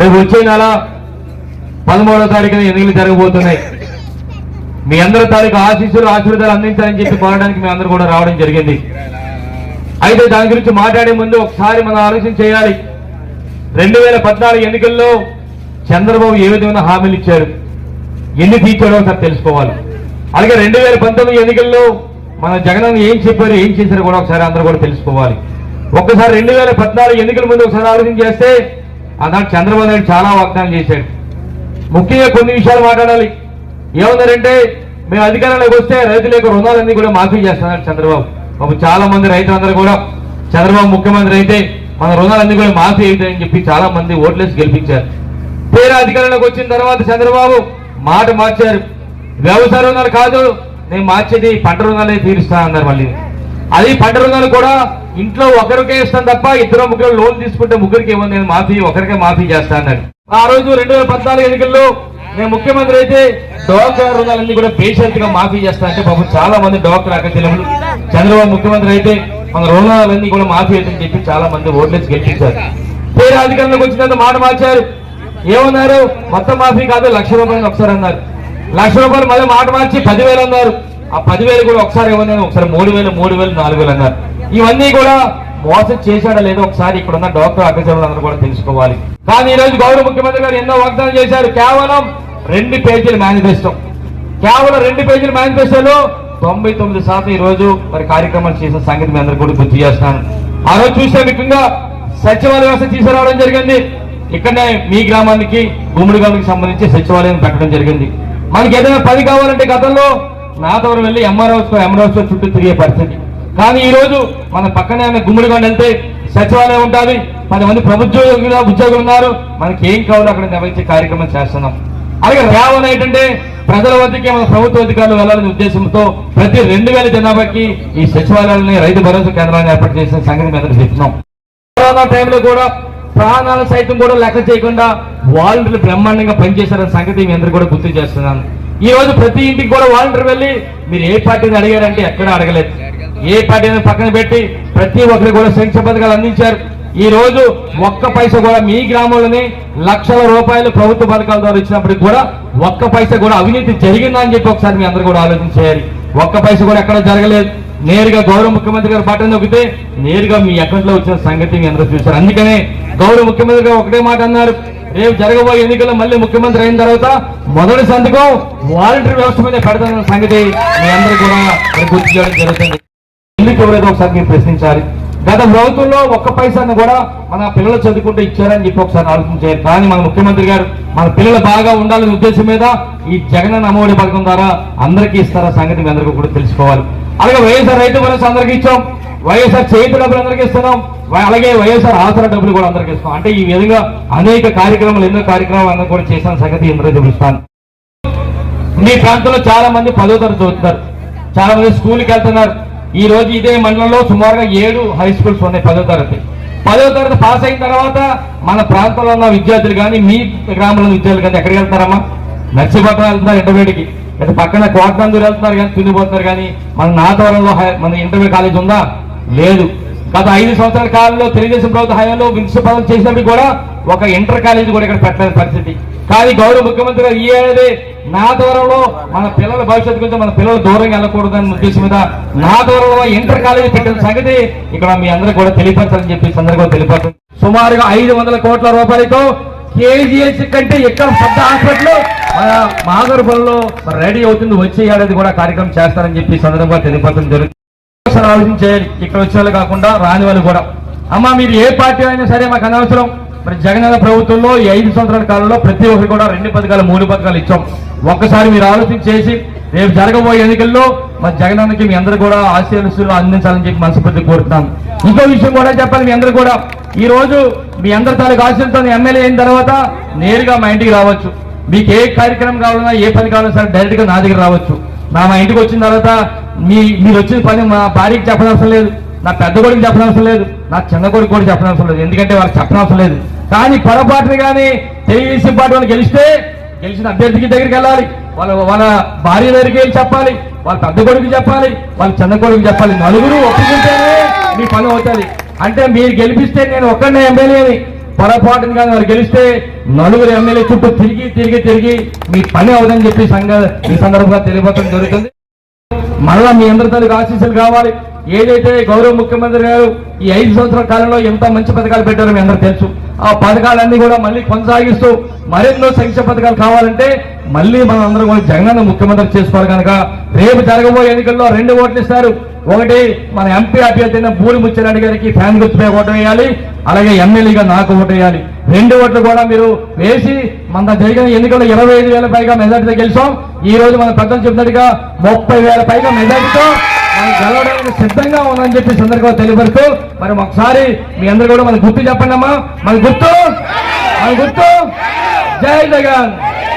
రేపు వచ్చే నెల పదమూడవ తారీఖున ఎన్నికలు జరగబోతున్నాయి. మీ అందరి తారీఖు ఆశీస్సులు ఆశీర్వాదాలు అందించాలని చెప్పి కోరడానికి మీ అందరూ కూడా రావడం జరిగింది. అయితే దాని గురించి మాట్లాడే ముందు ఒకసారి మనం ఆలోచన చేయాలి. రెండు వేల పద్నాలుగు ఎన్నికల్లో చంద్రబాబు ఏ విధమైన హామీలు ఇచ్చారు? ఎన్ని తీర్చాడో ఒకసారి తెలుసుకోవాలి. అలాగే రెండు వేల పంతొమ్మిది ఎన్నికల్లో మన జగన్ ఏం చెప్పారు ఏం చేశారో కూడా ఒకసారి అందరూ కూడా తెలుసుకోవాలి. ఒక్కసారి రెండు వేల పద్నాలుగు ఎన్నికల ముందు ఒకసారి ఆలోచన చేస్తే ఆనాడు చంద్రబాబు నాయుడు చాలా వాగ్దానం చేశాడు. ముఖ్యంగా కొన్ని విషయాలు మాట్లాడాలి. ఏమన్నారంటే మేము అధికారంలోకి వస్తే రైతుల యొక్క రుణాలన్నీ కూడా మాఫీ చేస్తున్నారు చంద్రబాబు. పాపం చాలా మంది రైతులందరూ కూడా చంద్రబాబు ముఖ్యమంత్రి అయితే మన రుణాలన్నీ కూడా మాఫీ అవుతాయని చెప్పి చాలా మంది ఓట్లేసి గెలిపించారు. పేరు అధికారంలోకి వచ్చిన తర్వాత చంద్రబాబు మాట మార్చారు. వ్యవసాయ రుణాలు కాదు నేను మార్చేది పంట రుణాలే తీరుస్తా అన్నారు మళ్ళీ. అది పంట రుణాలు కూడా ఇంట్లో ఒకరికే ఇస్తాం తప్ప ఇద్దరు ముగ్గురు లోన్ తీసుకుంటే ముగ్గురికి ఏమో నేను మాఫీ ఒకరికే మాఫీ చేస్తా అన్నాడు. ఆ రోజు రెండు వేల పద్నాలుగు ఎన్నికల్లో నేను ముఖ్యమంత్రి అయితే డోక్రా రుణాలన్నీ కూడా పేషెంట్గా మాఫీ చేస్తా అంటే పాపం చాలా మంది డోక్రా అక్కచెల్లెములు చంద్రబాబు ముఖ్యమంత్రి అయితే మన రుణాలన్నీ కూడా మాఫీ అవుతుందని చెప్పి చాలా మంది ఓట్లేసి గెలిపించారు. పేరు అధికారంలోకి వచ్చిన మాట మార్చారు. ఏమన్నారు? మొత్తం మాఫీ కాదు లక్ష రూపాయలు ఒకసారి అన్నారు. లక్ష రూపాయలు మళ్ళీ మాట మార్చి పదివేలు అన్నారు. ఆ పదివేలు కూడా ఒకసారి ఇవ్వలేదు ఒకసారి మూడు వేలు మూడు వేలు నాలుగు వేలు అన్నారు. ఇవన్నీ కూడా మోసం చేశాడా లేదో ఒకసారి ఇక్కడ ఉన్న డాక్టర్ అగ్రజనులందరూ కూడా తెలుసుకోవాలి. కానీ ఈ రోజు గౌరవ ముఖ్యమంత్రి గారు ఎన్నో వాగ్దానం చేశారు. కేవలం రెండు పేజీల మేనిఫెస్టో. కేవలం రెండు పేజీల మేనిఫెస్టోలో తొంభై తొమ్మిది శాతం ఈ రోజు మరి కార్యక్రమాలు చేసిన సంగతి మీ అందరికీ కూడా గుర్తు చేస్తున్నాను ఆ రోజు చూస్తే ముఖ్యంగా సచివాలయ వ్యవస్థ తీసుకురావడం జరిగింది. ఇక్కడనే మీ గ్రామానికి గుమ్మడి గ్రామానికి సంబంధించి సచివాలయం పెట్టడం జరిగింది. మనకి ఏదైనా పని కావాలంటే గతంలో నాదవరం వెళ్ళి ఎంఆర్ఓస్ ఎంఆర్ఓస్ చుట్టూ తిరిగే పరిస్థితి. కానీ ఈ రోజు మన పక్కనే ఉన్న వెళ్తే సచివాలయం ఉంటుంది. పది మంది ప్రభుత్వ ఉద్యోగులు ఉన్నారు. మనకి ఏం కావాలో అక్కడ నిర్వహించే కార్యక్రమం చేస్తున్నాం. అలాగే రావణ ఏంటంటే ప్రజల వద్దకే మన ప్రభుత్వ అధికారులు వెళ్ళాలనే ఉద్దేశంతో ప్రతి రెండు వేల జనాభాకి ఈ సచివాలయాలని రైతు భరోసా కేంద్రాన్ని ఏర్పాటు చేసిన సంగతి మీద చెప్తున్నాం. కరోనా టైంలో కూడా ప్రాణాలు సైతం కూడా లెక్క చేయకుండా వాలంటీర్లు బ్రహ్మాండంగా పనిచేశారనే సంగతి మీ అందరూ కూడా గుర్తు చేస్తున్నాను. ఈ రోజు ప్రతి ఇంటికి కూడా వాలంటీర్ వెళ్ళి మీరు ఏ పార్టీని అడిగారంటే ఎక్కడ అడగలేదు. ఏ పార్టీని పక్కన పెట్టి ప్రతి ఒక్కరికి కూడా సంక్షేమ పథకాలు అందించారు. ఈ రోజు ఒక్క పైసా కూడా మీ గ్రామంలోనే లక్షల రూపాయలు ప్రభుత్వ పథకాల ద్వారా ఇచ్చినప్పటికి కూడా ఒక్క పైసా కూడా అవినీతి జరిగిందా అని చెప్పి ఒకసారి మీ అందరూ కూడా ఆలోచించేయాలి ఒక్క పైసా కూడా ఎక్కడ జరగలేదు. నేరుగా గౌరవ ముఖ్యమంత్రి గారు బటన్ నొక్కితే నేరుగా మీ అకౌంట్లో వచ్చిన సంగతి మీ అందరూ చూశారు. అందుకనే గౌరవ ముఖ్యమంత్రి గారు ఒకటే మాట అన్నారు. రేపు జరగబోయే ఎన్నికల్లో మళ్ళీ ముఖ్యమంత్రి అయిన తర్వాత మొదటి సంతకం వాలంటీర్ వ్యవస్థ మీద పెడతానన్న సంగతి మీ అందరూ కూడా గుర్తు చేయడం జరుగుతుంది. ఎందుకు ఎవరైతే ఒకసారి మీరు ప్రశ్నించాలి? గత ప్రభుత్వంలో ఒక్క పైసాన్ని కూడా మన పిల్లలు చదువుకుంటే ఇచ్చారని చెప్పి ఒకసారి ఆలోచించారు కానీ మన ముఖ్యమంత్రి గారు మన పిల్లలు బాగా ఉండాలనే ఉద్దేశం మీద ఈ జగన్ అమ్మఒడి పథకం ద్వారా అందరికీ ఇస్తారా సంగతి మీ అందరికీ కూడా తెలుసుకోవాలి. అలాగే వైఎస్ఆర్ రైతు భరోసా అందరికీ ఇచ్చాం. వైఎస్ఆర్ చేతి డబ్బులు అందరికీ ఇస్తున్నాం. అలాగే వైఎస్ఆర్ ఆసరా డబ్బులు కూడా అందరికీ ఇస్తాం అంటే ఈ విధంగా అనేక కార్యక్రమాలు ఎన్నో కార్యక్రమాలు కూడా చేసిన సంగతి అందరూ చూపిస్తాను మీ ప్రాంతంలో చాలా మంది పదో తరగతి చదువుతున్నారు. చాలా మంది స్కూల్కి వెళ్తున్నారు. ఈ రోజు ఇదే మండలంలో సుమారుగా ఏడు హై స్కూల్స్ ఉన్నాయి పదో తరగతి. పదో తరగతి పాస్ అయిన తర్వాత మన ప్రాంతంలో ఉన్న విద్యార్థులు కానీ మీ గ్రామంలో విద్యార్థులు కానీ ఎక్కడికి వెళ్తారమ్మా నర్సీపట్నం వెళ్తున్నారు ఇంటర్మీడియట్కి. లేదా పక్కన కోటనందూరు వెళ్తున్నారు కానీ తునిపోతున్నారు కానీ మన నాతవరంలో మన ఇంటర్మీడియట్ కాలేజ్ ఉందా? లేదు. గత ఐదు సంవత్సరాల కాలంలో తెలుగుదేశం ప్రభుత్వ హయాంలో మున్సిపల్ చేసినప్పుడు కూడా ఒక ఇంటర్ కాలేజ్ కూడా ఇక్కడ పెట్టలేని పరిస్థితి. కానీ గౌరవ ముఖ్యమంత్రి గారు ఈ ఏడాది నా దూరంలో మన పిల్లల భవిష్యత్తు గురించి మన పిల్లలు దూరంగా వెళ్ళకూడదనే ఉద్దేశం మీద నా దూరంలో ఇంటర్ కాలేజ్ పెట్టిన సంగతి ఇక్కడ మీ అందరికి కూడా తెలియపరచాలని చెప్పి సందర్భంగా తెలియపడుతుంది సుమారుగా ఐదు వందల కోట్ల రూపాయలతో కేజీఎస్ కంటే ఎక్కువ పెద్ద హాస్పిటల్ మన రెడీ అవుతుంది. వచ్చే ఏడాది కూడా కార్యక్రమం చేస్తారని చెప్పి సందర్భంగా తెలియపరచడం జరుగుతుంది. ఒకసారి ఆలోచన చేయాలి ఇక్కడ వచ్చిన వాళ్ళు కాకుండా రాని వాళ్ళు కూడా. అమ్మా మీరు ఏ పార్టీ అయినా సరే మాకు అనవసరం. మరి జగనన్న ప్రభుత్వంలో ఈ ఐదు సంవత్సరాల కాలంలో ప్రతి ఒక్కరు కూడా రెండు పథకాలు మూడు పథకాలు ఇచ్చాం. ఒక్కసారి మీరు ఆలోచన చేసి రేపు జరగబోయే ఎన్నికల్లో మరి జగనన్నకి మీ అందరూ కూడా ఆశీర్వస్తులు అందించాలని చెప్పి మనస్ఫూర్తి కోరుతున్నాం. ఇంకో విషయం కూడా చెప్పాలి మీ అందరూ కూడా. ఈ రోజు మీ అందరి తాలూకు ఆశీర్వతో ఎమ్మెల్యే అయిన తర్వాత నేరుగా మా ఇంటికి రావచ్చు. మీకు ఏ కార్యక్రమం కావాలన్నా ఏ పని కావాలన్నా సరే డైరెక్ట్గా నా దగ్గర రావచ్చు. నా మా ఇంటికి వచ్చిన తర్వాత మీ మీరు వచ్చిన పని మా భార్యకి చెప్పనవసరం లేదు నా పెద్ద కొడుకు చెప్పనవసరం లేదు నా చిన్న కొడుకు కూడా చెప్పనవసరం లేదు. ఎందుకంటే వాళ్ళకి చెప్పనవసరం లేదు. కానీ పొరపాటుని కానీ తెలుగుదేశం పార్టీ వాళ్ళు గెలిస్తే గెలిచిన అభ్యర్థికి దగ్గరికి వెళ్ళాలి. వాళ్ళ వాళ్ళ భార్య దగ్గరికి వెళ్ళి చెప్పాలి. వాళ్ళ పెద్ద కొడుకు చెప్పాలి. వాళ్ళ చిన్న కొడుకు చెప్పాలి. నలుగురు ఒప్పుకుంటేనే మీ పని అవుతుంది. అంటే మీరు గెలిపిస్తే నేను ఒక్కడనే ఎమ్మెల్యేని. పొరపాటుని కానీ వారు గెలిస్తే నలుగురు ఎమ్మెల్యే చుట్టూ తిరిగి తిరిగి తిరిగి మీ పని అవదని చెప్పి సంఘ ఈ సందర్భంగా తెలియపడం జరుగుతుంది. మరలా మీ అందరి తల్లికి ఆశీస్సులు కావాలి. ఏదైతే గౌరవ ముఖ్యమంత్రి గారు ఈ ఐదు సంవత్సరాల కాలంలో ఎంత మంచి పథకాలు పెట్టారో మీ అందరూ తెలుసు. ఆ పథకాలన్నీ కూడా మళ్ళీ కొనసాగిస్తూ మరెన్నో సంక్షేమ పథకాలు కావాలంటే మళ్ళీ మనం అందరం కూడా జగనన్న ముఖ్యమంత్రి చేసుకోవాలి కనుక రేపు జరగబోయే ఎన్నికల్లో రెండు ఓట్లు ఇస్తారు. ఒకటి మన ఎంపీ అభ్యర్థి అయిన బూడి ముచ్చెరెడ్డి గారికి ఫ్యాన్ గుర్తుపై ఓటు వేయాలి. అలాగే ఎమ్మెల్యేగా నాకు ఓటు వేయాలి. రెండు ఓట్లు కూడా మీరు వేసి మన జరిగిన ఎన్నికల్లో ఇరవై ఐదు వేల పైగా మెజార్టీతో గెలిచాం. ఈ రోజు మన పెద్దలు చెప్పినట్టుగా ముప్పై వేల పైగా మెజార్టీతో మనం గెలవడానికి సిద్ధంగా ఉందని చెప్పి సందర్భంగా తెలియపరుస్తూ మరి ఒకసారి మీ అందరూ కూడా మన గుర్తు చెప్పండి అమ్మా మన గుర్తు? మన గుర్తు? జై జగన్!